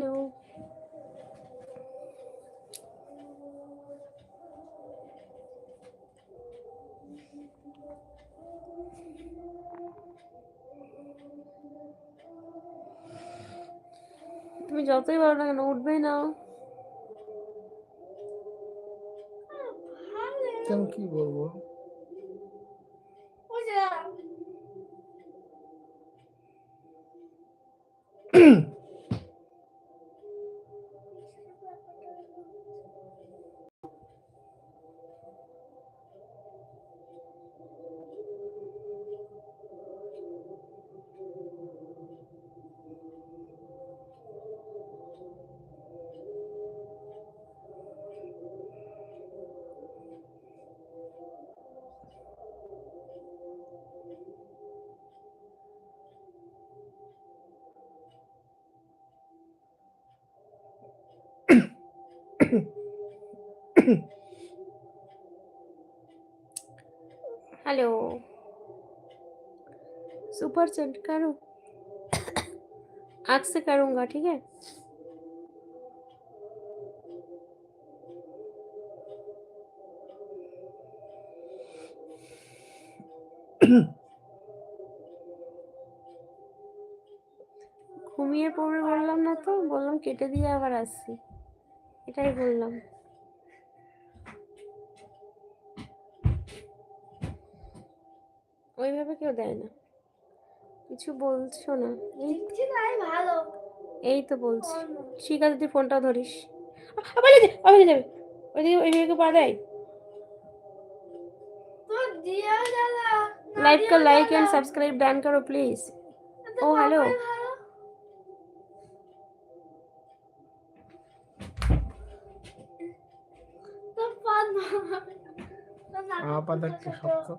Hello তুমি যতই বলো না কেন উঠবে না কেন কি বলব हेलो सुपर चैट करो आग से करूंगा ठीक है ঘুমিয়ে পড়বে বললাম না তো বললাম কেটে দিয়ে আবার আসছি এটাই বললাম ওইভাবে কেউ দেয় না। কিছু বলছো না? এই তো বলছি। ঠিক আছে তুই ফোনটা ধরিস। আবার আবার যাবে। ওইদিকে ওইদিকে পা দেয়। লাইক কর লাইক এন্ড সাবস্ক্রাইব ব্যান করো প্লিজ ও হ্যালো আপাতত সব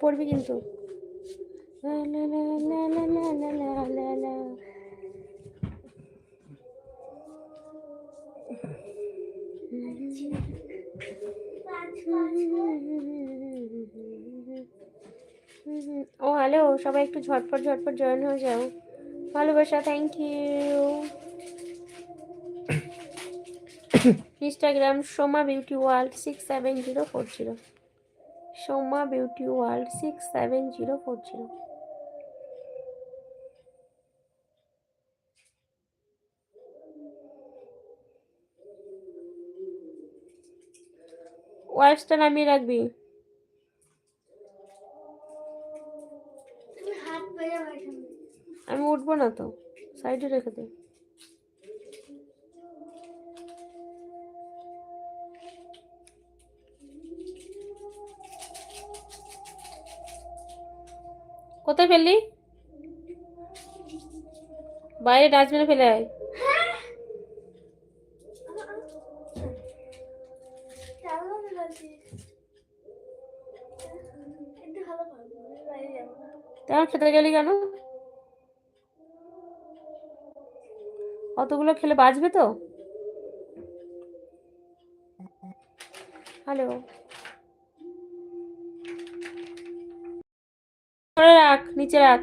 পড়বি কিন্তু Thank you. হুম হুম। ও, হ্যালো, সবাই একটু ঝটপট ঝটপট জয়েন হয়ে যাও। ভালোবাসা thank you Instagram Soma beauty world six seven zero four zero Soma beauty world six seven zero four zero ওয়াইফটা নামিয়ে রাখবি। আমি উঠবো না তো, সাইডে রেখে দে। কোথায় ফেললি? বাইরে ডাস্টবিনে ফেলে আয়। কেমন লাগছে একটু ভালো পাবো বাইরে যাব না তেমন খেতে গেলি কেন? অতগুলো খেলে বাঁচবে তো? হ্যালো রাখ নিচে রাখ।